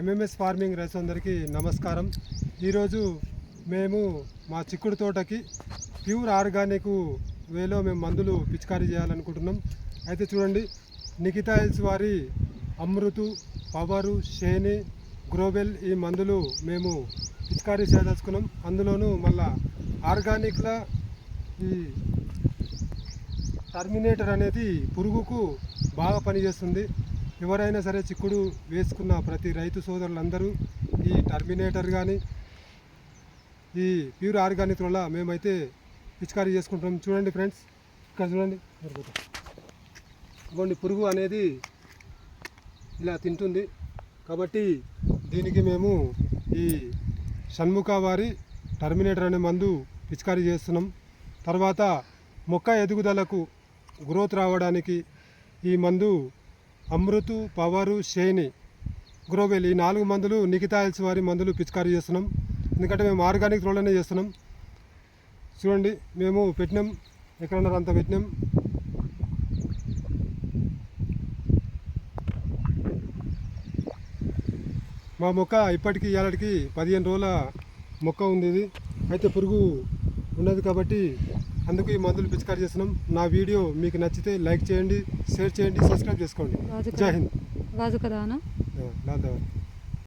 MMS farming rice అందరికీ నమస్కారం. ఈరోజు మేము మా చిక్కుడు తోటకి ప్యూర్ ఆర్గానిక్ వేలో మేము మందులు పిచికారీ చేయాలనుకుంటున్నాం. అయితే చూడండి నిఖితా హిల్స్ వారి అమృతు పవరు షేని గ్రోబెల్ ఈ మందులు మేము పిచికారీ చేయదలుచుకున్నాం. అందులోనూ మళ్ళా ఆర్గానిక్ల ఈ టర్మినేటర్ అనేది పురుగుకు బాగా పనిచేస్తుంది. ఎవరైనా సరే చిక్కుడు వేసుకున్న ప్రతి రైతు సోదరులందరూ ఈ టర్మినేటర్ కానీ ఈ ప్యూర్ ఆర్గానిక్ వల్ల మేమైతే పిచికారీ చేసుకుంటాం చూడండి ఫ్రెండ్స్ ఇక్కడ చూడండి. ఇవ్వండి పురుగు అనేది ఇలా తింటుంది. కాబట్టి దీనికి మేము ఈ షణ్ముఖ వారి టర్మినేటర్ అనే మందు పిచికారీ చేస్తున్నాం. తర్వాత మొక్క ఎదుగుదలకు గ్రోత్ రావడానికి ఈ మందు అమృతు పవరు శేని. గ్రోవెల్ ఈ నాలుగు మందులు నికితాయిల్స్ వారి మందులు పిచికారీ చేస్తున్నాం. ఎందుకంటే మేము ఆర్గానిక్ రోడ్లోనే చేస్తున్నాం. చూడండి మేము పెట్టినాం. ఎక్కడన్నారు అంత పెట్టినాం. మా మొక్క ఇప్పటికి ఇవాళకి పదిహేను రోజుల మొక్క ఉంది ఇది. అయితే పురుగు ఉన్నది కాబట్టి అందుకు ఈ మందులు పిచికారీ చేస్తున్నాం. నా వీడియో మీకు నచ్చితే లైక్ చేయండి షేర్ చేయండి సబ్స్క్రైబ్ చేసుకోండి. రాజు జై హింద్.